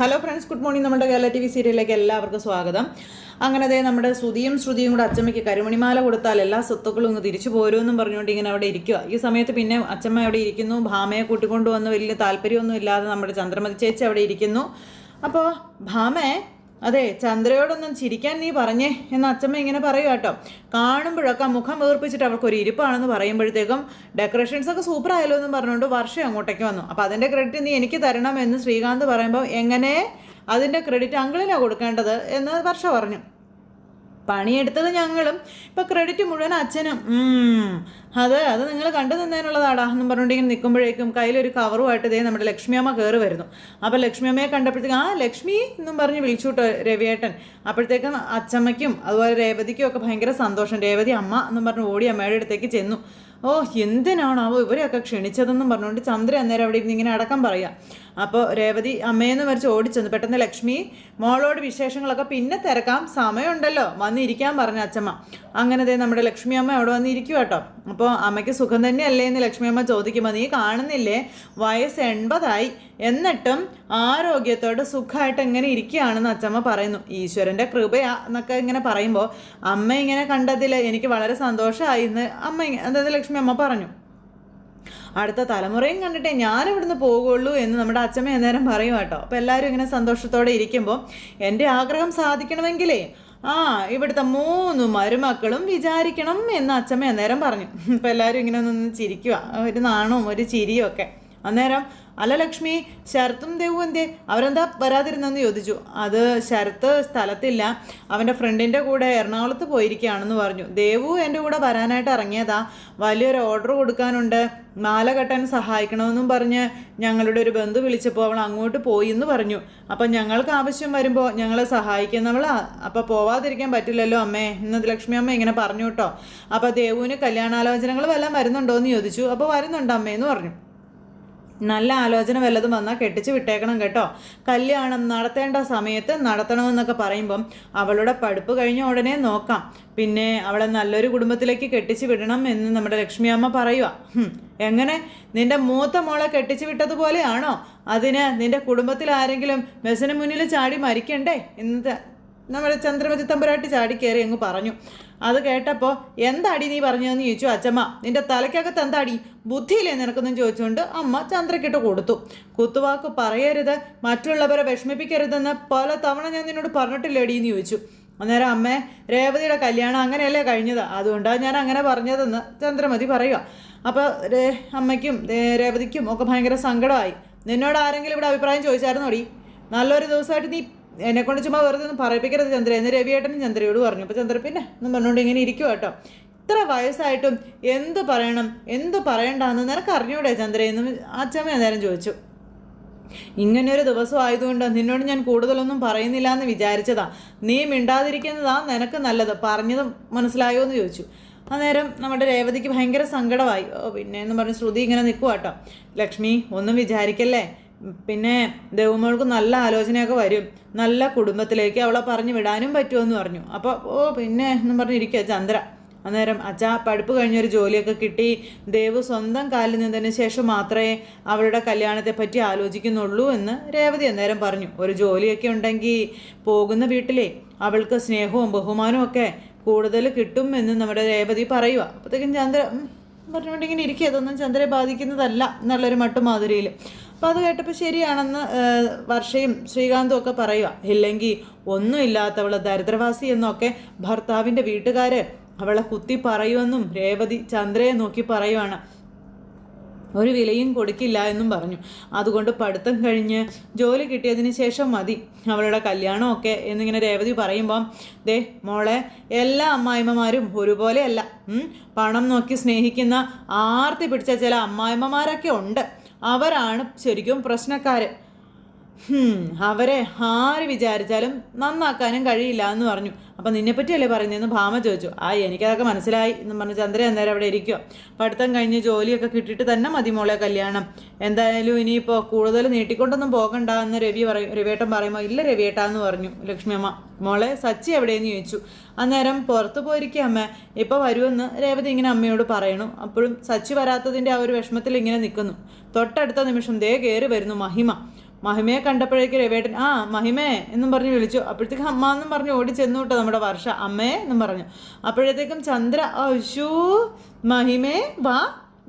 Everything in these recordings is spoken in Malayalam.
ഹലോ ഫ്രണ്ട്സ് ഗുഡ് മോർണിംഗ് നമ്മുടെ കേരള ടി വി സീരിയലിലേക്ക് എല്ലാവർക്കും സ്വാഗതം. അങ്ങനെ ദേ നമ്മുടെ ശ്രുതിയും ശ്രുതിയും കൂടെ അച്ചമ്മയ്ക്ക് കരുമണിമാല കൊടുത്താൽ എല്ലാ സ്വത്തുക്കളും ഇങ്ങ് തിരിച്ചു പോരുമെന്നും പറഞ്ഞുകൊണ്ട് ഇങ്ങനെ അവിടെ ഇരിക്കുക ഈ സമയത്ത് പിന്നെ അച്ചമ്മ അവിടെ ഇരിക്കുന്നു. ഭാമയെ കൂട്ടിക്കൊണ്ടുവന്ന് വലിയ താല്പര്യമൊന്നും ഇല്ലാതെ നമ്മുടെ ചന്ദ്രമതി ചേച്ചി അവിടെ ഇരിക്കുന്നു. അപ്പോൾ ഭാമേ അതെ ചന്ദ്രയോടൊന്നും ചിരിക്കാൻ നീ പറഞ്ഞേ എന്ന് അച്ഛമ്മ ഇങ്ങനെ പറയുക കേട്ടോ. കാണുമ്പോഴൊക്കെ മുഖം വീർപ്പിച്ചിട്ട് അവൾക്കൊരു ഇരിപ്പാണെന്ന് പറയുമ്പോഴത്തേക്കും ഡെക്കറേഷൻസ് ഒക്കെ സൂപ്പർ ആയല്ലോ എന്നും പറഞ്ഞുകൊണ്ട് വർഷം അങ്ങോട്ടേക്ക് വന്നു. അപ്പോൾ അതിന്റെ ക്രെഡിറ്റ് നീ എനിക്ക് തരണം എന്ന് ശ്രീകാന്ത് പറയുമ്പോൾ എങ്ങനെ? അതിന്റെ ക്രെഡിറ്റ് അങ്കിളിനാണ് കൊടുക്കേണ്ടത് എന്ന് വർഷ പറഞ്ഞു. പണിയെടുത്തത് ഞങ്ങളും. ഇപ്പം ക്രെഡിറ്റ് മുഴുവൻ അച്ഛനും. അത് അത് നിങ്ങൾ കണ്ടു നിന്നതിനുള്ളതാടാ എന്നും പറഞ്ഞുകൊണ്ട് ഇങ്ങനെ നിൽക്കുമ്പോഴേക്കും കയ്യിലൊരു കവറുമായിട്ട് ഇതേ നമ്മുടെ ലക്ഷ്മിയമ്മ കയറി വരുന്നു. അപ്പോൾ ലക്ഷ്മിയമ്മയെ കണ്ടപ്പോഴത്തേക്കും ആ ലക്ഷ്മി എന്നും പറഞ്ഞ് വിളിച്ചു കേട്ടോ രവിയേട്ടൻ. അപ്പോഴത്തേക്കും അച്ചമ്മയ്ക്കും അതുപോലെ രേവതിക്കും ഒക്കെ ഭയങ്കര സന്തോഷം. രേവതി അമ്മ എന്നും പറഞ്ഞ് ഓടി അമ്മയുടെ അടുത്തേക്ക് ചെന്നു. ഓ എന്തിനാണാവോ ഇവരെയൊക്കെ ക്ഷണിച്ചതെന്നും പറഞ്ഞുകൊണ്ട് ചന്ദ്ര അന്നേരം അവിടെ ഇരുന്ന് ഇങ്ങനെ അടക്കം പറയാം. അപ്പോൾ രേവതി അമ്മയെന്ന് മരിച്ച് ഓടിച്ചെന്നു. പെട്ടെന്ന് ലക്ഷ്മി മോളോട് വിശേഷങ്ങളൊക്കെ പിന്നെ തിരക്കാം. സമയമുണ്ടല്ലോ. വന്നിരിക്കാൻ പറഞ്ഞ അച്ചമ്മ. അങ്ങനെ ദേ നമ്മുടെ ലക്ഷ്മി അമ്മ അവിടെ വന്നിരിക്കും കേട്ടോ. അപ്പോൾ അമ്മയ്ക്ക് സുഖം തന്നെയല്ലേ എന്ന് ലക്ഷ്മി അമ്മ ചോദിക്കുമ്പോൾ നീ കാണുന്നില്ലേ? വയസ്സ് എൺപതായി. എന്നിട്ടും ആരോഗ്യത്തോടെ സുഖമായിട്ട് എങ്ങനെ ഇരിക്കുകയാണെന്ന് അച്ചമ്മ പറയുന്നു. ഈശ്വരന്റെ കൃപയാ എന്നൊക്കെ ഇങ്ങനെ പറയുമ്പോൾ അമ്മ ഇങ്ങനെ കണ്ടതിൽ എനിക്ക് വളരെ സന്തോഷമായി എന്ന് അമ്മ അതായത് ലക്ഷ്മി അമ്മ പറഞ്ഞു. അടുത്ത തലമുറയും കണ്ടിട്ടേ ഞാനിവിടുന്ന് പോകുള്ളൂ എന്ന് നമ്മുടെ അച്ഛമ്മ അന്നേരം പറയും കേട്ടോ. അപ്പോൾ എല്ലാവരും ഇങ്ങനെ സന്തോഷത്തോടെ ഇരിക്കുമ്പോൾ എന്റെ ആഗ്രഹം സാധിക്കണമെങ്കിലേ ആ ഇവിടുത്തെ മൂന്ന് മരുമക്കളും വിചാരിക്കണം എന്ന് അച്ഛമ്മ അന്നേരം പറഞ്ഞു. അപ്പോൾ എല്ലാവരും ഇങ്ങനെ ഒന്ന് ചിരിക്കുക ഒരു നാണവും ഒരു ചിരിയും ഒക്കെ. അന്നേരം അല്ല ലക്ഷ്മി ശരത്തും ദേവും എന്തേ അവരെന്താ വരാതിരുന്നെന്ന് ചോദിച്ചു. അത് ശരത്ത് സ്ഥലത്തില്ല. അവന്റെ ഫ്രണ്ടിന്റെ കൂടെ എറണാകുളത്ത് പോയിരിക്കുകയാണെന്ന് പറഞ്ഞു. ദേവു എന്റെ കൂടെ വരാനായിട്ട് ഇറങ്ങിയതാ. വലിയൊരു ഓർഡർ കൊടുക്കാനുണ്ട്. മാല കെട്ടാൻ സഹായിക്കണമെന്നും പറഞ്ഞ് ഞങ്ങളുടെ ഒരു ബന്ധു വിളിച്ചപ്പോൾ അവൾ അങ്ങോട്ട് പോയി എന്ന് പറഞ്ഞു. അപ്പം ഞങ്ങൾക്ക് ആവശ്യം വരുമ്പോൾ ഞങ്ങളെ സഹായിക്കുന്നവളാ. അപ്പം പോവാതിരിക്കാൻ പറ്റില്ലല്ലോ അമ്മേ. ഇന്നത് ലക്ഷ്മി അമ്മ ഇങ്ങനെ പറഞ്ഞു കേട്ടോ. അപ്പോൾ ദേവുവിന് കല്യാണാലോചനകൾ വല്ലതും വരുന്നുണ്ടോ എന്ന് ചോദിച്ചു. അപ്പോൾ വരുന്നുണ്ട് അമ്മേ എന്ന് പറഞ്ഞു. നല്ല ആലോചന വല്ലതും വന്നാൽ കെട്ടിച്ച് വിട്ടേക്കണം കേട്ടോ. കല്യാണം നടത്തേണ്ട സമയത്ത് നടത്തണമെന്നൊക്കെ പറയുമ്പം അവളുടെ പഠിപ്പ് കഴിഞ്ഞ ഉടനെ നോക്കാം. പിന്നെ അവളെ നല്ലൊരു കുടുംബത്തിലേക്ക് കെട്ടിച്ച് വിടണം എന്ന് നമ്മുടെ ലക്ഷ്മി അമ്മ പറയുക എങ്ങനെ? നിന്റെ മൂത്ത മോളെ കെട്ടിച്ച് വിട്ടതുപോലെയാണോ? അതിന് നിന്റെ കുടുംബത്തിൽ ആരെങ്കിലും ബസ്സിന് മുന്നിൽ ചാടി മരിക്കണ്ടേ? ഇന്നത്തെ നമ്മുടെ ചന്ദ്രമതി തമ്പുരാട്ടി ചാടി കയറി അങ്ങ് പറഞ്ഞു. അത് കേട്ടപ്പോൾ എന്താടി നീ പറഞ്ഞതെന്ന് ചോദിച്ചു അച്ചമ്മ. നിന്റെ തലയ്ക്കകത്ത് എന്താടി? ബുദ്ധിയില്ലേ? നിനക്കൊന്നും ചോദിച്ചുകൊണ്ട് അമ്മ ചന്ദ്രക്കിട്ട് കൊടുത്തു. കുത്തുവാക്ക് പറയരുത്. മറ്റുള്ളവരെ വിഷമിപ്പിക്കരുതെന്ന് പല തവണ ഞാൻ നിന്നോട് പറഞ്ഞിട്ടില്ലേടി? എന്ന് ചോദിച്ചു. അന്നേരം അമ്മേ രേവതിയുടെ കല്യാണം അങ്ങനെയല്ലേ കഴിഞ്ഞത്? അതുകൊണ്ടാണ് ഞാൻ അങ്ങനെ പറഞ്ഞതെന്ന് ചന്ദ്രമതി പറയുക അപ്പോൾ അമ്മയ്ക്കും രേവതിക്കും ഒക്കെ ഭയങ്കര സങ്കടമായി. നിന്നോട് ആരെങ്കിലും ഇവിടെ അഭിപ്രായം ചോദിച്ചായിരുന്നോടി? നല്ലൊരു ദിവസമായിട്ട് നീ എന്നെ കൊണ്ട് ചുമ്മാ വെറുതെ ഒന്നും പറയിപ്പിക്കരുത് ചന്ദ്ര. എന്ന് രവിയേട്ടനും ചന്ദ്രയോട് പറഞ്ഞു. അപ്പോൾ ചന്ദ്ര പിന്നെ ഒന്നും പറഞ്ഞുകൊണ്ട് ഇങ്ങനെ ഇരിക്കും കേട്ടോ. ഇത്ര വയസ്സായിട്ടും എന്ത് പറയണം എന്ത് പറയണ്ടെന്ന് നിനക്ക് അറിഞ്ഞൂടെ ചന്ദ്ര എന്ന് അച്ഛമ്മ അന്നേരം ചോദിച്ചു. ഇങ്ങനെയൊരു ദിവസം ആയതുകൊണ്ട് നിന്നോട് ഞാൻ കൂടുതലൊന്നും പറയുന്നില്ല എന്ന് വിചാരിച്ചതാ. നീ മിണ്ടാതിരിക്കുന്നതാ നിനക്ക് നല്ലത്. പറഞ്ഞത് മനസ്സിലായോ എന്ന് ചോദിച്ചു. അന്നേരം നമ്മുടെ രേവതിക്ക് ഭയങ്കര സങ്കടമായി. ഓ പിന്നെ എന്ന് പറഞ്ഞ് ശ്രുതി ഇങ്ങനെ നിൽക്കുക കേട്ടോ. ലക്ഷ്മി ഒന്നും വിചാരിക്കല്ലേ? പിന്നെ ദേവുമോൾക്ക് നല്ല ആലോചനയൊക്കെ വരും. നല്ല കുടുംബത്തിലേക്ക് അവളെ പറഞ്ഞു വിടാനും പറ്റുമെന്ന് പറഞ്ഞു. അപ്പോൾ ഓ പിന്നെ എന്നും പറഞ്ഞിരിക്കുക ചന്ദ്ര. അന്നേരം അച്ഛാ പഠിപ്പ് കഴിഞ്ഞൊരു ജോലിയൊക്കെ കിട്ടി. ദേവ് സ്വന്തം കാലിൽ നിന്നതിന് ശേഷം മാത്രമേ അവരുടെ കല്യാണത്തെ പറ്റി ആലോചിക്കുന്നുള്ളൂ എന്ന് രേവതി അന്നേരം പറഞ്ഞു. ഒരു ജോലിയൊക്കെ ഉണ്ടെങ്കിൽ പോകുന്ന വീട്ടിലെ അവൾക്ക് സ്നേഹവും ബഹുമാനവും ഒക്കെ കൂടുതൽ കിട്ടും എന്ന് നമ്മുടെ രേവതി പറയുക അപ്പോഴത്തേക്കും ചന്ദ്ര പറഞ്ഞുകൊണ്ടിങ്ങനെ ഇരിക്കുക അതൊന്നും ചന്ദ്രയെ ബാധിക്കുന്നതല്ല എന്നുള്ളൊരു മട്ടു മാതിരിയിൽ അപ്പോൾ അത് കേട്ടപ്പോൾ ശരിയാണെന്ന് വർഷയും ശ്രീകാന്തും ഒക്കെ പറയുക ഇല്ലെങ്കിൽ ഒന്നുമില്ലാത്തവൾ ദരിദ്രവാസി എന്നൊക്കെ ഭർത്താവിന്റെ വീട്ടുകാർ അവളെ കുത്തി പറയുമെന്നും രേവതി ചന്ദ്രയെ നോക്കി പറയുവാണ്. ഒരു വിലയും കൊടുക്കില്ല എന്നും പറഞ്ഞു. അതുകൊണ്ട് പഠിത്തം കഴിഞ്ഞ് ജോലി കിട്ടിയതിന് ശേഷം മതി അവളുടെ കല്യാണമൊക്കെ എന്നിങ്ങനെ രേവതി പറയുമ്പം ദേ മോളെ എല്ലാ അമ്മായിമ്മമാരും ഒരുപോലെയല്ല. പണം നോക്കി സ്നേഹിക്കുന്ന ആർത്തി പിടിച്ച ചില അമ്മായിമ്മമാരൊക്കെ ഉണ്ട്. അവരാണ് ശരിക്കും പ്രശ്നക്കാർ അവരെ ആര് വിചാരിച്ചാലും നന്നാക്കാനും കഴിയില്ല എന്ന് പറഞ്ഞു. അപ്പം നിന്നെപ്പറ്റിയല്ലേ പറയുന്നതെന്ന് ഭാമ ചോദിച്ചു. ആ എനിക്കതൊക്കെ മനസ്സിലായി എന്ന് പറഞ്ഞ് ചന്ദ്ര അന്നേരം അവിടെ ഇരിക്കുക. പഠിത്തം കഴിഞ്ഞ് ജോലിയൊക്കെ കിട്ടിയിട്ട് തന്നെ മതി മോളെ കല്യാണം. എന്തായാലും ഇനിയിപ്പോൾ കൂടുതൽ നീട്ടിക്കൊണ്ടൊന്നും പോകണ്ട എന്ന് രവി പറയും രവിയേട്ടൻ പറയുമ്പോൾ ഇല്ല രവിയേട്ടാ എന്ന് പറഞ്ഞു ലക്ഷ്മിയമ്മ മോളെ സച്ചി എവിടെയെന്ന് ചോദിച്ചു. അന്നേരം പുറത്ത് പോയിരിക്കുക അമ്മ. ഇപ്പോൾ വരുമെന്ന് രേവതി ഇങ്ങനെ അമ്മയോട് പറയണു. അപ്പോഴും സച്ചി വരാത്തതിന്റെ ആ ഒരു വിഷമത്തിൽ ഇങ്ങനെ നിൽക്കുന്നു തൊട്ടടുത്ത നിമിഷം ദേ കയറി വരുന്നു മഹിമ. മഹിമയെ കണ്ടപ്പോഴേക്ക് രവേട്ടൻ ആ മഹിമേ എന്നും പറഞ്ഞ് വിളിച്ചു. അപ്പോഴത്തേക്ക് അമ്മ എന്നും പറഞ്ഞ് ഓടി ചെന്നു കേട്ടോ നമ്മുടെ വർഷ. അമ്മേ എന്നും പറഞ്ഞു. അപ്പോഴത്തേക്കും ചന്ദ്ര അശൂ മഹിമേ വാ.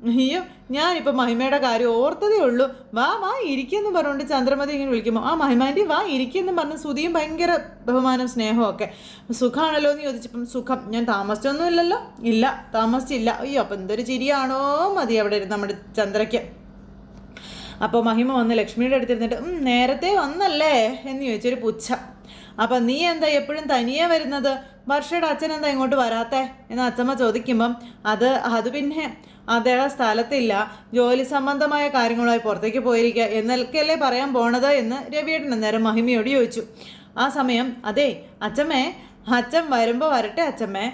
അയ്യോ ഞാനിപ്പോൾ മഹിമയുടെ കാര്യം ഓർത്തതേ ഉള്ളൂ. വാ വാ ഇരിക്കുമെന്ന് പറഞ്ഞുകൊണ്ട് ചന്ദ്രമതി ഇങ്ങനെ വിളിക്കുമ്പോൾ ആ മഹിമാന്റെ വാ ഇരിക്കുമെന്ന് പറഞ്ഞ് സുതിയും ഭയങ്കര ബഹുമാനം സ്നേഹമൊക്കെ സുഖമാണല്ലോ എന്ന് ചോദിച്ചപ്പം സുഖം. ഞാൻ താമസിച്ചൊന്നും ഇല്ലല്ലോ ഇല്ല താമസിച്ചില്ല. അയ്യോ അപ്പം എന്തൊരു ചിരിയാണോ? മതി അവിടെ നമ്മുടെ ചന്ദ്രയ്ക്ക്. അപ്പോൾ മഹിമ വന്ന് ലക്ഷ്മിയുടെ അടുത്തിരുന്നിട്ട് "ഉം, നേരത്തെ വന്നല്ലേ? എന്ന് ചോദിച്ചൊരു പുച്ഛ. അപ്പം നീ എന്താ എപ്പോഴും തനിയെ വരുന്നത്? വർഷയുടെ അച്ഛൻ എന്താ ഇങ്ങോട്ട് വരാത്തേ? എന്ന് അച്ഛമ്മ ചോദിക്കുമ്പം അത് അത് പിന്നെ അദ്ദേഹം സ്ഥലത്തില്ല. ജോലി സംബന്ധമായ കാര്യങ്ങളുമായി പുറത്തേക്ക് പോയിരിക്കുക എന്നൊക്കെയല്ലേ പറയാൻ പോണത് എന്ന് രവിയേട്ടൻ അന്നേരം മഹിമയോട് ചോദിച്ചു. ആ സമയം അതെ അച്ഛമ്മേ അച്ഛൻ വരുമ്പോൾ വരട്ടെ അച്ഛമ്മേ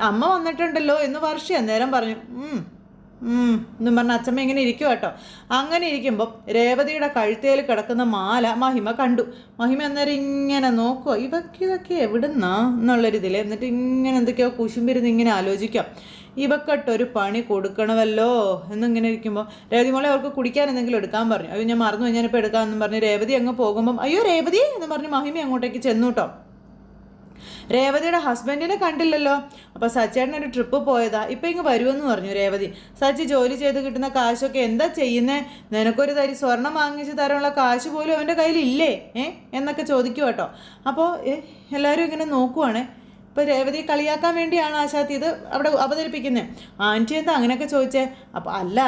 അമ്മ വന്നിട്ടുണ്ടല്ലോ എന്ന് വർഷി അന്നേരം പറഞ്ഞു. "ഉം, ഉം, എന്നും പറഞ്ഞ അച്ഛമ്മ ഇങ്ങനെ ഇരിക്കും കേട്ടോ. അങ്ങനെ ഇരിക്കുമ്പോൾ രേവതിയുടെ കഴുത്തേൽ കിടക്കുന്ന മാല മഹിമ കണ്ടു. മഹിമ അന്നേരം ഇങ്ങനെ നോക്കുക ഇവക്ക് ഇതൊക്കെ എവിടുന്നാ? എന്നുള്ളൊരിതിൽ എന്നിട്ട് ഇങ്ങനെ എന്തൊക്കെയോ കുശുമ്പിരുന്ന് ഇങ്ങനെ ആലോചിക്കാം. ഇവക്കട്ടൊരു പണി കൊടുക്കണമല്ലോ? എന്നിങ്ങനെ ഇരിക്കുമ്പോൾ രേവതി മോളെ അവർക്ക് കുടിക്കാൻ എന്തെങ്കിലും എടുക്കാൻ പറഞ്ഞു. അയ്യോ ഞാൻ മറന്നു കഴിഞ്ഞാൽ ഞാനിപ്പോൾ എടുക്കാമെന്നും പറഞ്ഞ് രേവതി അങ്ങ് പോകുമ്പം അയ്യോ രേവതി എന്ന് പറഞ്ഞ് മഹിമ അങ്ങോട്ടേക്ക് ചെന്നു കേട്ടോ. രേവതിയുടെ ഹസ്ബൻഡിനെ കണ്ടില്ലല്ലോ. അപ്പോൾ സച്ചേട്ടൻ ഒരു ട്രിപ്പ് പോയതാ. ഇപ്പം ഇങ്ങ് വരുമെന്ന് പറഞ്ഞു രേവതി. സച്ചി ജോലി ചെയ്ത് കിട്ടുന്ന കാശൊക്കെ എന്താ ചെയ്യുന്നേ? നിനക്കൊരു തരി സ്വർണം വാങ്ങിച്ച് തരാനുള്ള കാശ് പോലും അവന്റെ കയ്യിലില്ലേ? ഏ? എന്നൊക്കെ ചോദിക്കും കേട്ടോ അപ്പോൾ എല്ലാവരും ഇങ്ങനെ നോക്കുവാണേ. ഇപ്പോൾ രേവതി കളിയാക്കാൻ വേണ്ടിയാണ് ആശാത്തി ഇത് അവിടെ അവതരിപ്പിക്കുന്നത് ആന്റി എന്താ അങ്ങനെയൊക്കെ ചോദിച്ചേ? അപ്പോൾ അല്ല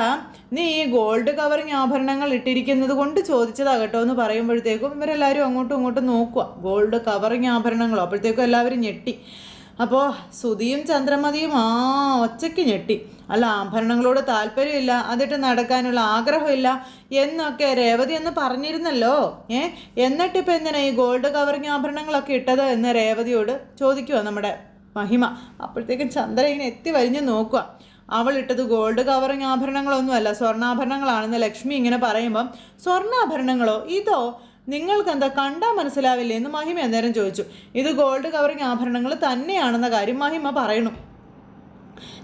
നീ ഈ ഗോൾഡ് കവറിങ് ആഭരണങ്ങൾ ഇട്ടിരിക്കുന്നത് കൊണ്ട് ചോദിച്ചതാ കേട്ടോ എന്ന് പറയുമ്പോഴത്തേക്കും ഇവരെല്ലാവരും അങ്ങോട്ടും ഇങ്ങോട്ടും നോക്കുക ഗോൾഡ് കവറിങ് ആഭരണങ്ങളോ? അപ്പോഴത്തേക്കും എല്ലാവരും ഞെട്ടി. അപ്പോൾ സുതിയും ചന്ദ്രമതിയും ആ ഒച്ചയ്ക്ക് ഞെട്ടി. അല്ല ആഭരണങ്ങളോട് താല്പര്യമില്ല അതിട്ട് നടക്കാനുള്ള ആഗ്രഹമില്ല എന്നൊക്കെ രേവതി എന്ന് പറഞ്ഞിരുന്നല്ലോ. ഏ? എന്നിട്ടിപ്പോൾ എന്തിനാ ഈ ഗോൾഡ് കവറിങ് ആഭരണങ്ങളൊക്കെ ഇട്ടത് എന്ന് രേവതിയോട് ചോദിക്കുക നമ്മുടെ മഹിമ. അപ്പോഴത്തേക്കും ചന്ദ്ര ഇങ്ങനെ എത്തി വലിഞ്ഞ് നോക്കുക അവൾ ഇട്ടത് ഗോൾഡ് കവറിങ് ആഭരണങ്ങളൊന്നുമല്ല സ്വർണാഭരണങ്ങളാണെന്ന് ലക്ഷ്മി ഇങ്ങനെ പറയുമ്പം സ്വർണാഭരണങ്ങളോ? ഇതോ? നിങ്ങൾക്ക് എന്താ കണ്ടാൽ മനസ്സിലാവില്ലേ എന്ന് മഹിമ അന്നേരം ചോദിച്ചു. ഇത് ഗോൾഡ് കവറിങ് ആഭരണങ്ങൾ തന്നെയാണെന്ന കാര്യം മഹിമ പറയണു.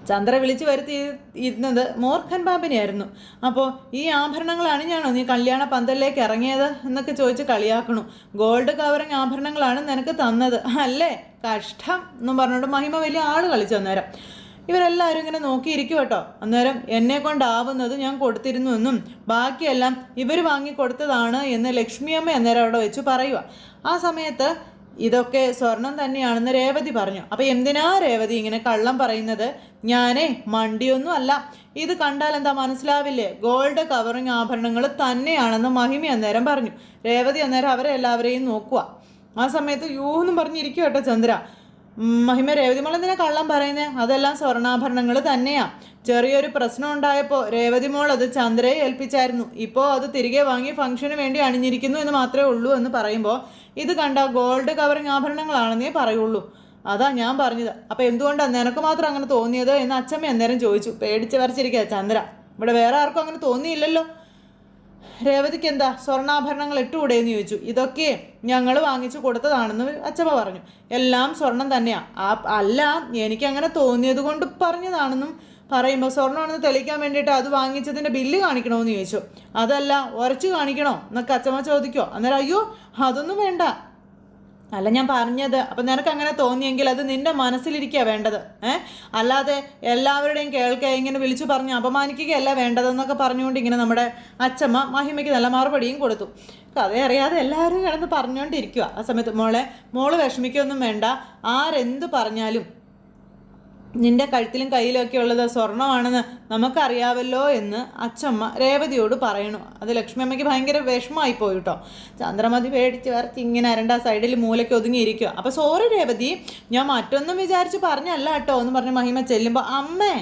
ചന്ദ്ര വിളിച്ചു വരുത്തി ഇരുന്നത് മോർഖൻ പാമ്പിനെയായിരുന്നു. അപ്പോൾ ഈ ആഭരണങ്ങൾ അണിഞ്ഞാണോ നീ കല്യാണ പന്തലിലേക്ക് ഇറങ്ങിയത് എന്നൊക്കെ ചോദിച്ച് കളിയാക്കണു. ഗോൾഡ് കവറിങ് ആഭരണങ്ങളാണ് നിനക്ക് തന്നത്. അല്ലേ? കഷ്ടം എന്നും പറഞ്ഞുകൊണ്ട് മഹിമ വലിയ ആൾ കളിച്ചു അന്നേരം. ഇവരെല്ലാവരും ഇങ്ങനെ നോക്കിയിരിക്കും കേട്ടോ. അന്നേരം എന്നെ കൊണ്ടാവുന്നത് ഞാൻ കൊടുത്തിരുന്നു എന്നും ബാക്കിയെല്ലാം ഇവർ വാങ്ങി കൊടുത്തതാണ് എന്ന് ലക്ഷ്മിയമ്മ അന്നേരം അവിടെ വെച്ച് പറയുക ആ സമയത്ത് ഇതൊക്കെ സ്വർണം തന്നെയാണെന്ന് രേവതി പറഞ്ഞു. അപ്പം എന്തിനാ രേവതി ഇങ്ങനെ കള്ളം പറയുന്നത്? ഞാനേ മണ്ടിയൊന്നും അല്ല. ഇത് കണ്ടാൽ എന്താ മനസ്സിലാവില്ലേ? ഗോൾഡ് കവറിങ് ആഭരണങ്ങൾ തന്നെയാണെന്ന് മഹിമി അന്നേരം പറഞ്ഞു. രേവതി അന്നേരം അവരെ എല്ലാവരെയും നോക്കുക ആ സമയത്ത് യൂഹെന്നും പറഞ്ഞിരിക്കും കേട്ടോ ചന്ദ്ര. മഹിമ രേവതി മോൾ എന്തിനാ കള്ളം പറയുന്നേ? അതെല്ലാം സ്വർണാഭരണങ്ങൾ തന്നെയാ. ചെറിയൊരു പ്രശ്നം ഉണ്ടായപ്പോൾ രേവതി മോൾ അത് ചന്ദ്രയെ ഏൽപ്പിച്ചായിരുന്നു. ഇപ്പോൾ അത് തിരികെ വാങ്ങി ഫംഗ്ഷന് വേണ്ടി അണിഞ്ഞിരിക്കുന്നു എന്ന് മാത്രമേ ഉള്ളൂ എന്ന് പറയുമ്പോൾ ഇത് കണ്ട ഗോൾഡ് കവറിങ് ആഭരണങ്ങളാണെന്നേ പറയുള്ളൂ. അതാ ഞാൻ പറഞ്ഞത്. അപ്പോൾ എന്തുകൊണ്ടാണ് നിനക്ക് മാത്രം അങ്ങനെ തോന്നിയത്? എന്ന് അച്ഛമ്മ അന്നേരം ചോദിച്ചു. പേടിച്ച് വരച്ചിരിക്കുക ചന്ദ്ര. ഇവിടെ വേറെ ആർക്കും അങ്ങനെ തോന്നിയില്ലല്ലോ. രേവതിക്ക് എന്താ സ്വർണാഭരണങ്ങൾ ഇട്ടുകൂടെ എന്ന് ചോദിച്ചു. ഇതൊക്കെ ഞങ്ങൾ വാങ്ങിച്ചു കൊടുത്തതാണെന്ന് അച്ഛപ്പ പറഞ്ഞു. എല്ലാം സ്വർണം തന്നെയാ. ആ അല്ല എനിക്ക് അങ്ങനെ തോന്നിയത് കൊണ്ട് പറഞ്ഞതാണെന്നും പറയുമ്പോൾ സ്വർണമാണെന്ന് തെളിയിക്കാൻ വേണ്ടിയിട്ട് അത് വാങ്ങിച്ചതിന്റെ ബില്ല് കാണിക്കണമെന്ന് ചോദിച്ചു. അതല്ല ഉറച്ചു കാണിക്കണോ? എന്നൊക്കെ അച്ഛമ്മ ചോദിക്കോ അന്നേരം അയ്യോ അതൊന്നും വേണ്ട. അല്ല ഞാൻ പറഞ്ഞത് അപ്പം നിനക്ക് അങ്ങനെ തോന്നിയെങ്കിൽ അത് നിന്റെ മനസ്സിലിരിക്കുക വേണ്ടത്. ഏ? അല്ലാതെ എല്ലാവരുടെയും കേൾക്കുക ഇങ്ങനെ വിളിച്ചു പറഞ്ഞ് അപമാനിക്കുകയല്ല വേണ്ടതെന്നൊക്കെ പറഞ്ഞുകൊണ്ട് ഇങ്ങനെ നമ്മുടെ അച്ഛമ്മ മഹിമയ്ക്ക് നല്ല മറുപടിയും കൊടുത്തു. കഥ അറിയാതെ എല്ലാവരും കിടന്ന് പറഞ്ഞുകൊണ്ടിരിക്കുക ആ സമയത്ത്. മോളെ മോൾ വിഷമിക്കൊന്നും വേണ്ട. ആരെന്ത് പറഞ്ഞാലും നിന്റെ കഴുത്തിലും കയ്യിലൊക്കെ ഉള്ളത് സ്വർണമാണെന്ന് നമുക്കറിയാവല്ലോ എന്ന് അച്ചമ്മ രേവതിയോട് പറയണു അത് ലക്ഷ്മി അമ്മയ്ക്ക് ഭയങ്കര വിഷമമായി പോയി കേട്ടോ ചന്ദ്രമതി പേടിച്ച് വരച്ച് ഇങ്ങനെ അരണ്ട സൈഡിൽ മൂലയ്ക്ക് ഒതുങ്ങിയിരിക്കുക അപ്പോൾ സോറി രേവതി ഞാൻ മറ്റൊന്നും വിചാരിച്ച് പറഞ്ഞല്ല കേട്ടോ എന്ന് പറഞ്ഞ് മഹിമ ചെല്ലുമ്പോൾ അമ്മേ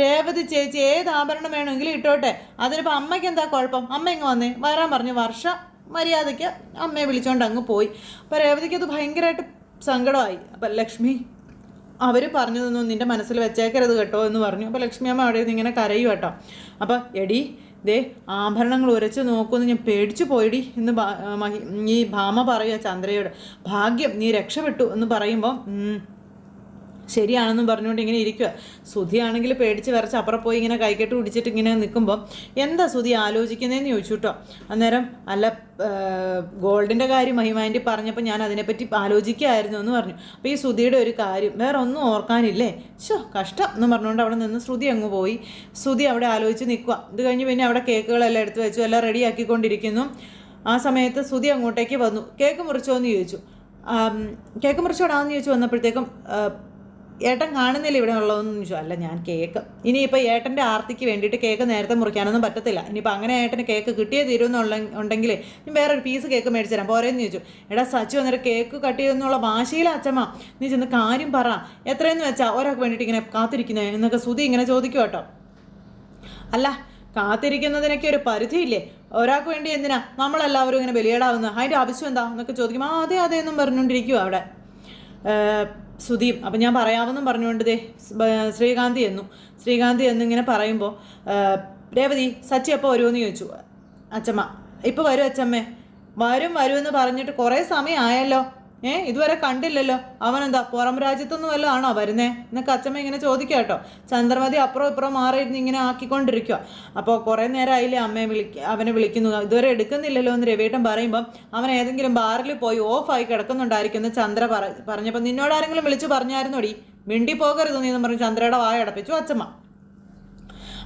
രേവതി ചേച്ചി ഏത് ആഭരണം വേണമെങ്കിലും ഇട്ടോട്ടെ. അതിനിപ്പോൾ അമ്മയ്ക്ക് എന്താ കുഴപ്പം? അമ്മ ഇങ്ങ് വന്നേ? വരാൻ പറഞ്ഞു വർഷ മര്യാദയ്ക്ക് അമ്മയെ വിളിച്ചുകൊണ്ട് അങ്ങ് പോയി. അപ്പോൾ രേവതിക്ക് അത് ഭയങ്കരമായിട്ട് സങ്കടമായി. അപ്പം ലക്ഷ്മി അവർ പറഞ്ഞതൊന്നും നിന്റെ മനസ്സിൽ വെച്ചേക്കരുത് കേട്ടോ എന്ന് പറഞ്ഞു. അപ്പോൾ ലക്ഷ്മി അമ്മ അവിടെ നിന്ന് ഇങ്ങനെ കരയും കേട്ടോ. അപ്പോൾ എടി ദേ ആഭരണങ്ങൾ ഉരച്ച് നോക്കുമെന്ന് ഞാൻ പേടിച്ചു പോയിടി എന്ന് ഈ ഭാമ പറയുക ചന്ദ്രയോട്. ഭാഗ്യം നീ രക്ഷപ്പെട്ടു എന്ന് പറയുമ്പോൾ ശരിയാണെന്നും പറഞ്ഞുകൊണ്ട് ഇങ്ങനെ ഇരിക്കുക സുധിയാണെങ്കിൽ പേടിച്ച് വരച്ച് അപ്പുറം പോയി ഇങ്ങനെ കൈക്കെട്ട് പിടിച്ചിട്ട് ഇങ്ങനെ നിൽക്കുമ്പോൾ എന്താ സുധി ആലോചിക്കുന്നതെന്ന് ചോദിച്ചു കേട്ടോ അന്നേരം അല്ല ഗോൾഡിന്റെ കാര്യം മഹിമാന്റെ പറഞ്ഞപ്പോൾ ഞാൻ അതിനെപ്പറ്റി ആലോചിക്കുകയായിരുന്നു എന്ന് പറഞ്ഞു. അപ്പോൾ ഈ സുധിയുടെ ഒരു കാര്യം വേറെ ഒന്നും ഓർക്കാനില്ലേ? ഷോ കഷ്ടം എന്ന് പറഞ്ഞുകൊണ്ട് അവിടെ നിന്ന് ശ്രുതി അങ്ങ് പോയി. ശ്രുതി അവിടെ ആലോചിച്ച് നിൽക്കുക ഇത് കഴിഞ്ഞ് പിന്നെ അവിടെ കേക്കുകളെല്ലാം എടുത്ത് വെച്ചു എല്ലാം റെഡിയാക്കിക്കൊണ്ടിരിക്കുന്നു. ആ സമയത്ത് ശ്രുതി അങ്ങോട്ടേക്ക് വന്നു. കേക്ക് മുറിച്ചോ എന്ന് ചോദിച്ചു കേക്ക് മുറിച്ചോടാന്ന് ചോദിച്ചു വന്നപ്പോഴത്തേക്കും ഏട്ടൻ കാണുന്നില്ല ഇവിടെ ഉള്ളതെന്ന് ചോദിച്ചു. അല്ല ഞാൻ കേക്ക്. ഇനിയിപ്പോൾ ഏട്ടന്റെ ആർത്തിക്ക് വേണ്ടിയിട്ട് കേക്ക് നേരത്തെ മുറിക്കാനൊന്നും പറ്റത്തില്ല. ഇനിയിപ്പോൾ അങ്ങനെ ഏട്ടന് കേക്ക് കിട്ടിയേ തീരുമെന്നുള്ള ഉണ്ടെങ്കിൽ ഞാൻ വേറൊരു പീസ് കേക്ക് മേടിച്ചു തരാം. പോരേന്ന് ചോദിച്ചു. എടാ സച്ചു വന്നിട്ട് കേക്ക് കട്ട് ചെയ്യുന്നുള്ള ഭാഷയിൽ അച്ഛമ്മ നീ ചെന്ന് കാര്യം പറ. എത്രയെന്ന് വെച്ചാൽ ഒരാൾക്ക് വേണ്ടിയിട്ട് ഇങ്ങനെ കാത്തിരിക്കുന്നത് എന്നൊക്കെ സുധി ഇങ്ങനെ ചോദിക്കും കേട്ടോ. അല്ല കാത്തിരിക്കുന്നതിനൊക്കെ ഒരു പരിധിയില്ലേ? ഒരാൾക്ക് വേണ്ടി എന്തിനാ നമ്മളെല്ലാവരും ഇങ്ങനെ ബലിയേടാവുന്നത്? അതിന്റെ ആവശ്യം എന്താ? എന്നൊക്കെ ചോദിക്കും ആ അതെ അതെ എന്നും പറഞ്ഞുകൊണ്ടിരിക്കുവോ അവിടെ. സുധീം അപ്പം ഞാൻ പറയാമെന്നും പറഞ്ഞുകൊണ്ട് ദേ ശ്രീകാന്തി എന്നു ശ്രീകാന്തി എന്നിങ്ങനെ പറയുമ്പോൾ രേവതി സച്ചി എപ്പോൾ വരുമെന്ന് ചോദിച്ചു. അച്ചമ്മ ഇപ്പോൾ വരും അച്ചമ്മേ വരും വരുമെന്ന് പറഞ്ഞിട്ട് കുറേ സമയമായല്ലോ ഏ ഇതുവരെ കണ്ടില്ലല്ലോ. അവനെന്താ പുറം രാജ്യത്തൊന്നും വല്ലതും ആണോ വരുന്നേ? എന്നൊക്കെ അച്ഛമ്മ ഇങ്ങനെ ചോദിക്കുക കേട്ടോ. ചന്ദ്രമതി അപ്പുറം ഇപ്പുറം മാറിയിരുന്ന് ഇങ്ങനെ ആക്കിക്കൊണ്ടിരിക്കുക അപ്പോൾ കുറേ നേരം അതിൽ അമ്മയെ വിളിക്ക അവനെ വിളിക്കുന്നു. ഇതുവരെ എടുക്കുന്നില്ലല്ലോ എന്ന് രവിയേട്ടൻ പറയുമ്പം അവൻ ഏതെങ്കിലും ബാറിൽ പോയി ഓഫായി കിടക്കുന്നുണ്ടായിരിക്കും എന്ന് ചന്ദ്ര പറ പറഞ്ഞപ്പോൾ നിന്നോട് ആരെങ്കിലും വിളിച്ചു പറഞ്ഞായിരുന്നോടി? മിണ്ടി പോകരുത് നീ എന്ന് പറഞ്ഞ് ചന്ദ്രയുടെ വായ അടപ്പിച്ചു അച്ഛമ്മ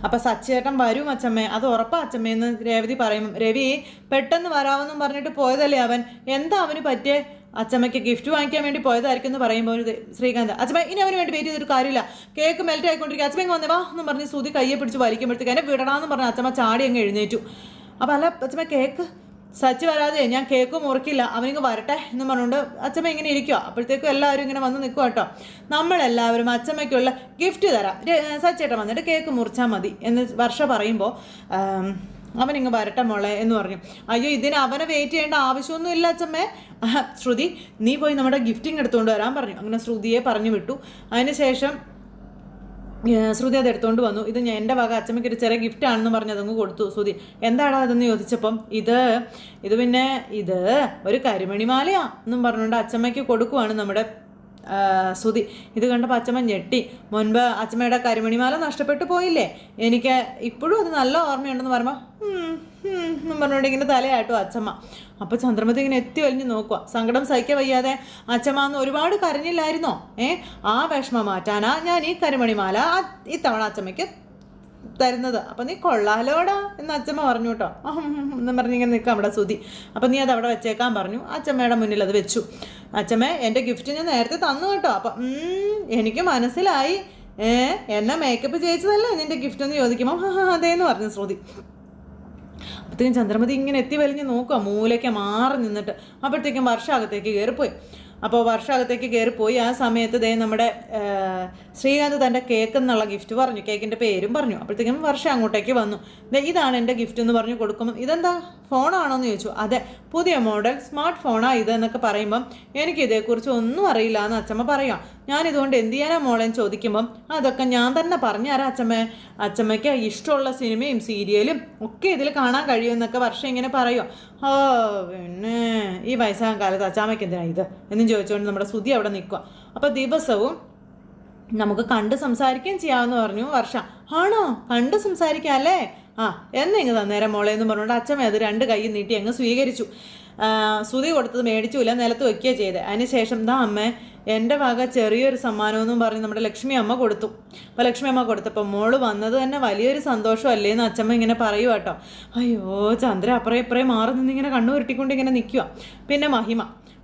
അപ്പം സച്ചേട്ടൻ വരും അച്ചമ്മേ. അത് ഉറപ്പാ അച്ചമ്മയെന്ന് രേവതി പറയും രവി പെട്ടെന്ന് വരാമെന്നും പറഞ്ഞിട്ട് പോയതല്ലേ അവൻ? എന്താ അവന് പറ്റിയേ? അച്ചമ്മയ്ക്ക് ഗിഫ്റ്റ് വാങ്ങിക്കാൻ വേണ്ടി പോയതായിരിക്കും എന്ന് പറയുമ്പോൾ ശ്രീകാന്ത് അച്ഛമ്മ ഇനി അവന് വേണ്ടി വെയിറ്റ് ചെയ്തൊരു കാര്യമില്ല. കേക്ക് മെൽറ്റ് ആയിക്കൊണ്ടിരിക്കുക അച്ഛമ്മ വന്നേ വാ എന്ന് പറഞ്ഞ് സുതി കയ്യെ പിടിച്ച് വലിക്കുമ്പോഴത്തേക്ക് എന്നെ വിടണമെന്ന് പറഞ്ഞ് അച്ഛമ്മ ചാടി അങ്ങ് എഴുന്നേറ്റു. അപ്പം അല്ല അച്ഛമ്മ കേക്ക് സച്ച് വരാതെ ഞാൻ കേക്ക് മുറിക്കില്ല. അവനിങ്ങ് വരട്ടെ എന്ന് പറഞ്ഞുകൊണ്ട് അച്ഛമ്മ ഇങ്ങനെ ഇരിക്കുക അപ്പോഴത്തേക്കും എല്ലാവരും ഇങ്ങനെ വന്ന് നിൽക്കുക കേട്ടോ. നമ്മളെല്ലാവരും അച്ഛമ്മയ്ക്കുള്ള ഗിഫ്റ്റ് തരാം. സച്ചേട്ടൻ വന്നിട്ട് കേക്ക് മുറിച്ചാൽ മതി എന്ന് വർഷ പറയുമ്പോൾ അവനിങ്ങ് വരട്ടെ മോളെ എന്ന് പറഞ്ഞു. അയ്യോ ഇതിന് അവനെ വെയിറ്റ് ചെയ്യേണ്ട ആവശ്യമൊന്നും ഇല്ല അച്ഛമ്മേ ശ്രുതി നീ പോയി നമ്മുടെ ഗിഫ്റ്റിംഗ് എടുത്തുകൊണ്ട് വരാൻ പറഞ്ഞു. അങ്ങനെ ശ്രുതിയെ പറഞ്ഞു വിട്ടു. അതിനുശേഷം ശേഷം ശ്രുതി അത് എടുത്തുകൊണ്ട് വന്നു. ഇത് ഞാൻ എന്റെ വക അച്ഛമ്മയ്ക്ക് ഒരു ചെറിയ ഗിഫ്റ്റ് ആണെന്ന് പറഞ്ഞ് അതങ്ങ് കൊടുത്തു. ശ്രുതി എന്താടാ അതെന്ന് ചോദിച്ചപ്പം ഇത് ഇത് പിന്നെ ഇത് ഒരു കരിമണിമാലയാ എന്നും പറഞ്ഞുകൊണ്ട് അച്ഛമ്മയ്ക്ക് കൊടുക്കുവാണ് നമ്മുടെ ശ്രുതി ഇത് കണ്ടപ്പോൾ അച്ഛമ്മ ഞെട്ടി. മുൻപ് അച്ഛമ്മയുടെ കരിമണിമാല നഷ്ടപ്പെട്ടു പോയില്ലേ? എനിക്ക് ഇപ്പോഴും അത് നല്ല ഓർമ്മയുണ്ടെന്ന് പറയുമ്പോൾ എന്നും പറഞ്ഞുകൊണ്ട് ഇങ്ങനെ തലയാട്ടോ അച്ഛമ്മ അപ്പോൾ ചന്ദ്രമതി ഇങ്ങനെ എത്തി വലിഞ്ഞ് നോക്കുക സങ്കടം സഹിക്കാൻ വയ്യാതെ അച്ഛമ്മ എന്ന് ഒരുപാട് കരഞ്ഞില്ലായിരുന്നോ? ഏ ആ വിഷമം മാറ്റാനാ ഞാൻ ഈ കരിമണിമാല ഇത്തവണ അച്ഛമ്മയ്ക്ക് തരുന്നത്. അപ്പം നീ കൊള്ളാലോടാ എന്ന് അച്ഛമ്മ പറഞ്ഞു കേട്ടോ. എന്ന് പറഞ്ഞ് ഇങ്ങനെ നിൽക്കാം അവിടെ സുതി അപ്പം നീ അത് അവിടെ വെച്ചേക്കാൻ പറഞ്ഞു. അച്ഛമ്മയുടെ മുന്നിൽ അത് വെച്ചു. അച്ഛമ്മ എന്റെ ഗിഫ്റ്റ് ഞാൻ നേരത്തെ തന്നു കേട്ടോ. അപ്പം എനിക്ക് മനസ്സിലായി. ഏ എന്നെ മേക്കപ്പ് ചെയ്യിച്ചതല്ലേ നിന്റെ ഗിഫ്റ്റ് എന്ന് ചോദിക്കുമ്പോൾ ഹാ അതേന്ന് പറഞ്ഞു ശ്രുതി അപ്പോഴത്തേക്കും ചന്ദ്രമതി ഇങ്ങനെ എത്തി വലിഞ്ഞ് നോക്കുക മൂലയ്ക്ക് മാറി നിന്നിട്ട്. അപ്പോഴത്തേക്കും വർഷാകത്തേക്ക് കയറിപ്പോയി അപ്പോൾ വർഷകത്തേക്ക് കയറിപ്പോയി ആ സമയത്ത് ദേ നമ്മുടെ ശ്രീകാന്ത് തന്റെ കേക്ക് എന്നുള്ള ഗിഫ്റ്റ് പറഞ്ഞു. കേക്കിന്റെ പേരും പറഞ്ഞു. അപ്പോഴത്തേക്കും വർഷം അങ്ങോട്ടേക്ക് വന്നു. ദേ ഇതാണ് എന്റെ ഗിഫ്റ്റ് എന്ന് പറഞ്ഞു കൊടുക്കുമ്പോൾ ഇതെന്താ? ഫോണാണോ എന്ന് ചോദിച്ചു. അതെ പുതിയ മോഡൽ സ്മാർട്ട് ഫോണാണ് ഇത് എന്നൊക്കെ പറയുമ്പം എനിക്ക് ഇതേക്കുറിച്ച് ഒന്നും അറിയില്ല എന്ന് അച്ഛമ്മ പറയാം. ഞാൻ ഇതുകൊണ്ട് എന്ത് ചെയ്യാനാ മോളെന്ന് ചോദിക്കുമ്പം അതൊക്കെ ഞാൻ തന്നെ പറഞ്ഞുതരാം അച്ഛമ്മ. അച്ഛമ്മയ്ക്ക് ഇഷ്ടമുള്ള സിനിമയും സീരിയലും ഒക്കെ ഇതിൽ കാണാൻ കഴിയുമെന്നൊക്കെ വർഷം ഇങ്ങനെ പറയുമോ ഓ പിന്നെ ഈ വയസ്സാകാൻ കാലത്ത് അച്ചാമ്മയ്ക്ക് എന്തിനാ ഇത്? എന്നും ചോദിച്ചുകൊണ്ട് നമ്മുടെ സുതി അവിടെ നിൽക്കുക അപ്പോൾ ദിവസവും നമുക്ക് കണ്ട് സംസാരിക്കുകയും ചെയ്യാമെന്ന് പറഞ്ഞു വർഷ. ആണോ? കണ്ട് സംസാരിക്കാം അല്ലേ? ആ എന്നാ ഇങ്ങ് തന്നേരം മോളെ എന്ന് പറഞ്ഞുകൊണ്ട് അച്ഛമ്മ അത് രണ്ട് കൈ നീട്ടി അങ്ങ് സ്വീകരിച്ചു. സുതി കൊടുത്തത് മേടിച്ചില്ല നിലത്ത് വയ്ക്കുകയാണ് ചെയ്തത് അതിനുശേഷം ദാ അമ്മ എന്റെ വക ചെറിയൊരു സമ്മാനമെന്നും പറഞ്ഞ് നമ്മുടെ ലക്ഷ്മി അമ്മ കൊടുത്തു. അപ്പോൾ ലക്ഷ്മി അമ്മ കൊടുത്തപ്പോൾ മോൾ വന്നത് തന്നെ വലിയൊരു സന്തോഷമല്ലേ എന്ന് അച്ഛമ്മ ഇങ്ങനെ പറയുക കേട്ടോ അയ്യോ ചന്ദ്ര അപ്പുറം ഇപ്പുറേ മാറി നിന്നിങ്ങനെ കണ്ണു ഉരുട്ടിക്കൊണ്ട് ഇങ്ങനെ നിൽക്കുക പിന്നെ മഹിമ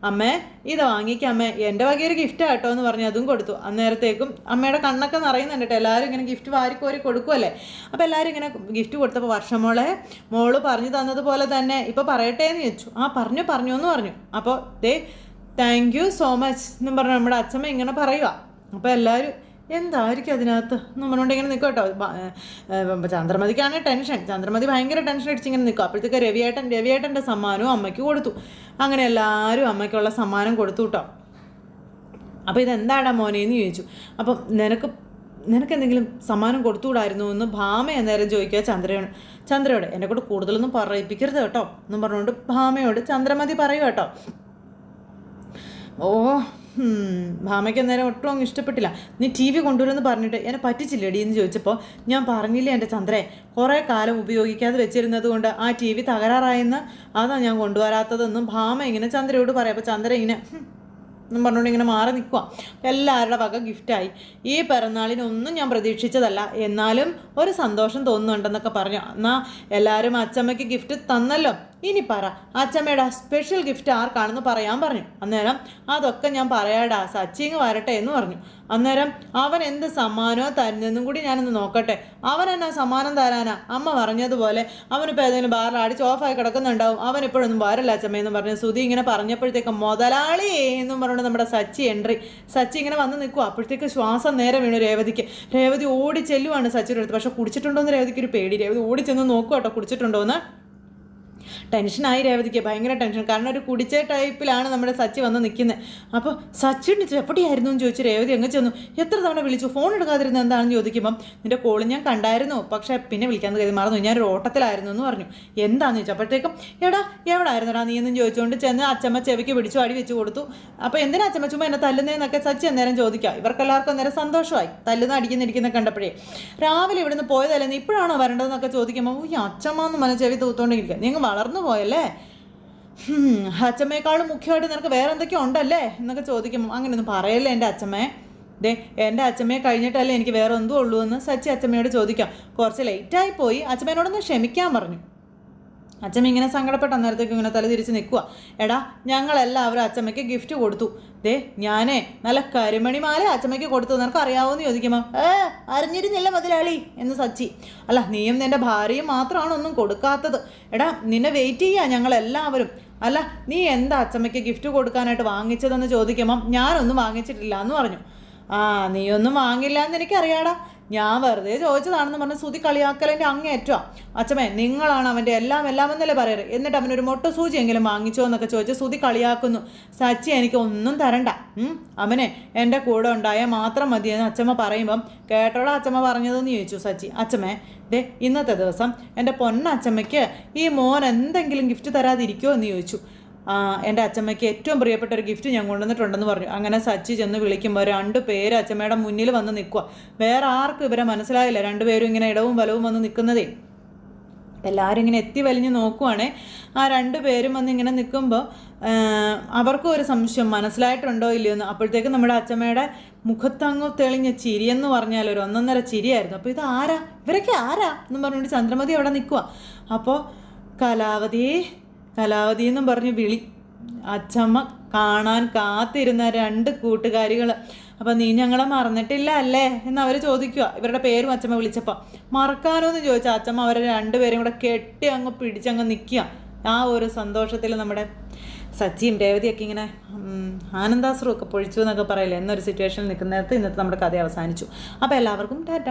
അമ്മേ ഇത് വാങ്ങിക്കാം അമ്മേ. എന്റെ വകയൊരു ഗിഫ്റ്റ് കേട്ടോ എന്ന് പറഞ്ഞ് അതും കൊടുത്തു. അന്നേരത്തേക്കും അമ്മയുടെ കണ്ണൊക്കെ നിറയുന്നുണ്ട് കേട്ടോ എല്ലാവരും ഇങ്ങനെ ഗിഫ്റ്റ് വാരിക്കോരി കൊടുക്കുമല്ലേ അപ്പോൾ എല്ലാവരും ഇങ്ങനെ ഗിഫ്റ്റ് കൊടുത്തപ്പോൾ വർഷം മോളെ മോൾ പറഞ്ഞു തന്നതുപോലെ തന്നെ. ഇപ്പോൾ പറയട്ടെ എന്ന് ചോദിച്ചു. ആ പറഞ്ഞു പറഞ്ഞു എന്ന് പറഞ്ഞു. അപ്പോൾ ദേ താങ്ക് യു സോ മച്ച് എന്നും പറഞ്ഞു നമ്മുടെ അച്ഛമ്മ ഇങ്ങനെ പറയുക അപ്പോൾ എല്ലാവരും എന്തായിരിക്കും അതിനകത്ത്? എന്ന് പറഞ്ഞുകൊണ്ട് ഇങ്ങനെ നിൽക്കും കേട്ടോ ചന്ദ്രമതിക്കാണ് ടെൻഷൻ. ചന്ദ്രമതി ഭയങ്കര ടെൻഷൻ അടിച്ച് ഇങ്ങനെ നിൽക്കും അപ്പോഴത്തേക്ക് രവിയേട്ടൻ രവിയേട്ടന്റെ സമ്മാനവും അമ്മയ്ക്ക് കൊടുത്തു. അങ്ങനെ എല്ലാവരും അമ്മയ്ക്കുള്ള സമ്മാനം കൊടുത്തു കേട്ടോ അപ്പോൾ ഇതെന്താടാ മോനെ എന്ന് ചോദിച്ചു. അപ്പം നിനക്ക് നിനക്ക് എന്തെങ്കിലും സമ്മാനം കൊടുത്തുകൂടായിരുന്നു എന്ന് ഭാമ എന്നേരം ചോദിക്കുക ചന്ദ്രയോട്. ചന്ദ്രയോട് എന്നെ കൂടുതലൊന്നും പറയിപ്പിക്കരുത് കേട്ടോ. എന്നും പറഞ്ഞുകൊണ്ട് ഭാമയോട് ചന്ദ്രമതി പറയൂ കേട്ടോ ഓ ഭാമയ്ക്ക് അന്നേരം ഒട്ടും അങ്ങ് ഇഷ്ടപ്പെട്ടില്ല. നീ ടി വി കൊണ്ടുവരുമെന്ന് പറഞ്ഞിട്ട് എന്നെ പറ്റിച്ചില്ലേടി എന്ന് ചോദിച്ചപ്പോൾ ഞാൻ പറഞ്ഞില്ലേ എന്റെ ചന്ദ്രേ കുറേ കാലം ഉപയോഗിക്കാതെ വെച്ചിരുന്നത് കൊണ്ട് ആ ടി വി തകരാറായെന്ന്? അതാ ഞാൻ കൊണ്ടുവരാത്തതെന്നും ഭാമ ഇങ്ങനെ ചന്ദ്രയോട് പറയാം. അപ്പോൾ ചന്ദ്ര ഇങ്ങനെ എന്നും പറഞ്ഞുകൊണ്ട് ഇങ്ങനെ മാറി നിൽക്കുക എല്ലാവരുടെ വക ഗിഫ്റ്റായി. ഈ പിറന്നാളിനൊന്നും ഞാൻ പ്രതീക്ഷിച്ചതല്ല. എന്നാലും ഒരു സന്തോഷം തോന്നുന്നുണ്ടെന്നൊക്കെ പറഞ്ഞു. എന്നാൽ എല്ലാവരും അച്ചമ്മയ്ക്ക് ഗിഫ്റ്റ് തന്നല്ലോ. ഇനി പറ അച്ചമ്മയുടെ സ്പെഷ്യൽ ഗിഫ്റ്റ് ആർക്കാണെന്ന് പറയാൻ പറഞ്ഞു. അന്നേരം അതൊക്കെ ഞാൻ പറയാടാ സച്ചിങ് വരട്ടെ എന്ന് പറഞ്ഞു. അന്നേരം അവൻ എന്ത് സമ്മാനമോ തരുന്നെന്നും കൂടി ഞാനൊന്ന് നോക്കട്ടെ. അവൻ എന്നാ സമ്മാനം തരാനാ? അമ്മ പറഞ്ഞതുപോലെ അവനിപ്പോൾ ഏതെങ്കിലും ബാറിൽ അടിച്ച് ഓഫായി കിടക്കുന്നുണ്ടാവും. അവൻ ഇപ്പോഴൊന്നും വരല്ല അച്ചമ്മയെന്ന് പറഞ്ഞു സുധി ഇങ്ങനെ പറഞ്ഞപ്പോഴത്തേക്ക് മുതലാളി എന്നും പറഞ്ഞുകൊണ്ട് നമ്മുടെ സച്ചി എൻട്രി സച്ചി ഇങ്ങനെ വന്ന് നിൽക്കും അപ്പോഴത്തേക്ക് ശ്വാസം നേരെ വീണു രേവതിക്ക്. രേവതി ഓടി ചെല്ലുവാണ് സച്ചിയുടെ അടുത്ത്. പക്ഷെ കുടിച്ചിട്ടുണ്ടോ എന്ന് രേവതിക്ക് ഒരു പേടി. രേവതി ഓടി ചെന്ന് നോക്കുക കേട്ടോ കുടിച്ചിട്ടുണ്ടോ എന്ന് ടെൻഷനായി രേവതിക്ക് ഭയങ്കര ടെൻഷൻ. കാരണം ഒരു കുടിച്ച ടൈപ്പിലാണ് നമ്മുടെ സച്ചി വന്ന് നിൽക്കുന്നത് അപ്പോൾ സച്ചിന്റെ ചെപ്പടിയായിരുന്നു എന്ന് ചോദിച്ചു രേവതി അങ്ങ് ചെന്നു. എത്ര തവണ വിളിച്ചു? ഫോൺ എടുക്കാതിരുന്ന എന്താണെന്ന് ചോദിക്കുമ്പം നിന്റെ കോൾ ഞാൻ കണ്ടായിരുന്നു. പക്ഷേ പിന്നെ വിളിക്കാൻ കരുതി മറന്നു. ഞാൻ ഒരു ഓട്ടത്തിലായിരുന്നു എന്ന് പറഞ്ഞു. എന്താണെന്ന് ചോദിച്ചു? അപ്പോഴത്തേക്കും എടാ എവിടായിരുന്നടാ നീ? എന്നും ചോദിച്ചുകൊണ്ട് ചെന്ന് അച്ചമ്മ ചെവിക്ക് പിടിച്ചു അടി വെച്ച് കൊടുത്തു. അപ്പോൾ എന്തിനാ അച്ചമ്മ ചുമ്മാ എന്നെ തല്ലുന്നതെന്നൊക്കെ സച്ചി അന്നേരം ചോദിക്കാം. ഇവർക്കെല്ലാവർക്കും അന്നേരം സന്തോഷമായി. തല്ലുന്ന അടിക്കുന്നിരിക്കുന്ന കണ്ടപ്പോഴേ. രാവിലെ ഇവിടുന്ന് പോയതല്ലേ ഇപ്പോഴാണോ വരേണ്ടതെന്നൊക്കെ ചോദിക്കുമ്പോൾ ഈ അച്ചമ്മ എന്ന് മന ചെവി തൂത്തോണ്ടിരിക്കുക നിങ്ങൾ വളർന്നു പോയല്ലേ അച്ഛമ്മയെക്കാളും മുഖ്യമായിട്ട് നിനക്ക് വേറെ എന്തൊക്കെയോ ഉണ്ടല്ലേ? എന്നൊക്കെ ചോദിക്കും അങ്ങനെയൊന്നും പറയല്ലേ എന്റെ അച്ഛമ്മേ? ദേ എന്റെ അച്ഛമ്മയെ കഴിഞ്ഞിട്ടല്ലേ എനിക്ക് വേറെ എന്തും ഉള്ളൂ എന്ന് സച്ചി അച്ഛമ്മയോട് ചോദിക്കാം. കുറച്ച് ലേറ്റായി പോയി. അച്ഛമ്മേനോടൊന്ന് ക്ഷമിക്കാൻ പറഞ്ഞു. അച്ചമ്മ ഇങ്ങനെ സങ്കടപ്പെട്ട അന്നേരത്തേക്ക് ഇങ്ങനെ തല തിരിച്ച് നിൽക്കുക എടാ ഞങ്ങളെല്ലാവരും അച്ഛമ്മയ്ക്ക് ഗിഫ്റ്റ് കൊടുത്തു. ദേ ഞാനേ നല്ല കരിമണിമാല അച്ഛമ്മയ്ക്ക് കൊടുത്തു നിനക്ക് അറിയാവോന്ന് ചോദിക്കുമ്പോൾ ഏ അറിഞ്ഞിരുന്നില്ല മുതലാളി എന്ന് സച്ചി. അല്ല നീയും നിന്റെ ഭാര്യയും മാത്രമാണ് ഒന്നും കൊടുക്കാത്തത്. എടാ നിന്നെ വെയിറ്റ് ചെയ്യുക ഞങ്ങളെല്ലാവരും. അല്ല നീ എന്താ അച്ഛമ്മയ്ക്ക് ഗിഫ്റ്റ് കൊടുക്കാനായിട്ട് വാങ്ങിച്ചതെന്ന് ചോദിക്കുമ്പം ഞാനൊന്നും വാങ്ങിച്ചിട്ടില്ല എന്ന് പറഞ്ഞു. ആ നീയൊന്നും വാങ്ങില്ല എന്ന് എനിക്കറിയാടാ. ഞാൻ വെറുതെ ചോദിച്ചതാണെന്ന് പറഞ്ഞ് സുതി കളിയാക്കലിന്റെ അങ്ങേറ്റം അച്ഛമേ നിങ്ങളാണ് അവന്റെ എല്ലാം എല്ലാം എന്നല്ലേ പറയാറ്? എന്നിട്ട് അവനൊരു മൊട്ട സൂചിയെങ്കിലും വാങ്ങിച്ചോ എന്നൊക്കെ ചോദിച്ച് സുതി കളിയാക്കുന്നു. സച്ചി എനിക്ക് ഒന്നും തരണ്ട അവനെ എന്റെ കൂടെ ഉണ്ടായാൽ മാത്രം മതിയെന്ന് അച്ഛമ്മ പറയുമ്പം കേട്ടോടാ അച്ഛമ്മ പറഞ്ഞതെന്ന് ചോദിച്ചു സച്ചി. അച്ഛമ്മേ ദേ ഇന്നത്തെ ദിവസം എന്റെ പൊന്നച്ഛമ്മയ്ക്ക് ഈ മോൻ എന്തെങ്കിലും ഗിഫ്റ്റ് തരാതിരിക്കുമോ എന്ന് ചോദിച്ചു. എന്റെ അച്ഛമ്മയ്ക്ക് ഏറ്റവും പ്രിയപ്പെട്ട ഒരു ഗിഫ്റ്റ് ഞാൻ കൊണ്ടുവന്നിട്ടുണ്ടെന്ന് പറഞ്ഞു. അങ്ങനെ സച്ചി ചെന്ന് വിളിക്കുമ്പോൾ രണ്ട് പേര് അച്ഛമ്മയുടെ മുന്നിൽ വന്ന് നിൽക്കുക വേറെ ആർക്കും ഇവരെ മനസ്സിലായില്ല. രണ്ടുപേരും ഇങ്ങനെ ഇടവും വലവും വന്ന് നിൽക്കുന്നതേ. എല്ലാവരും ഇങ്ങനെ എത്തി വലിഞ്ഞ് നോക്കുവാണേ. ആ രണ്ട് പേരും വന്ന് ഇങ്ങനെ നിൽക്കുമ്പോൾ അവർക്കും ഒരു സംശയം മനസ്സിലായിട്ടുണ്ടോ ഇല്ലയോ എന്ന് അപ്പോഴത്തേക്കും നമ്മുടെ അച്ഛമ്മയുടെ മുഖത്തങ്ങ് തെളിഞ്ഞ ചിരിയെന്ന് പറഞ്ഞാൽ ഒരു ഒന്നൊന്നര ചിരിയായിരുന്നു. അപ്പോൾ ഇത് ആരാ ഇവരൊക്കെ ആരാ? എന്നും പറഞ്ഞുകൊണ്ട് ചന്ദ്രമതി അവിടെ നിൽക്കുക അപ്പോൾ കലാവതി കലാവതി എന്നും പറഞ്ഞ് വിളി. അച്ഛമ്മ കാണാൻ കാത്തിരുന്ന രണ്ട് കൂട്ടുകാരികൾ അപ്പം നീ ഞങ്ങളെ മറന്നിട്ടില്ല അല്ലേ? എന്ന് അവർ ചോദിക്കുക ഇവരുടെ പേരും അച്ഛമ്മ വിളിച്ചപ്പോൾ മറക്കാനോ എന്ന് ചോദിച്ചാൽ അച്ഛമ്മ അവരെ രണ്ടുപേരും കൂടെ കെട്ടി അങ്ങ് പിടിച്ചങ്ങ് നിൽക്കുക ആ ഒരു സന്തോഷത്തിൽ നമ്മുടെ സച്ചിയും രേവതിയൊക്കെ ഇങ്ങനെ ആനന്ദാശ്രമൊക്കെ പൊഴിച്ചു എന്നൊക്കെ പറയില്ല? എന്നൊരു സിറ്റുവേഷനിൽ നിൽക്കുന്നിടത്ത് ഇന്നത്തെ നമ്മുടെ കഥ അവസാനിച്ചു. അപ്പോൾ എല്ലാവർക്കും ടാറ്റ.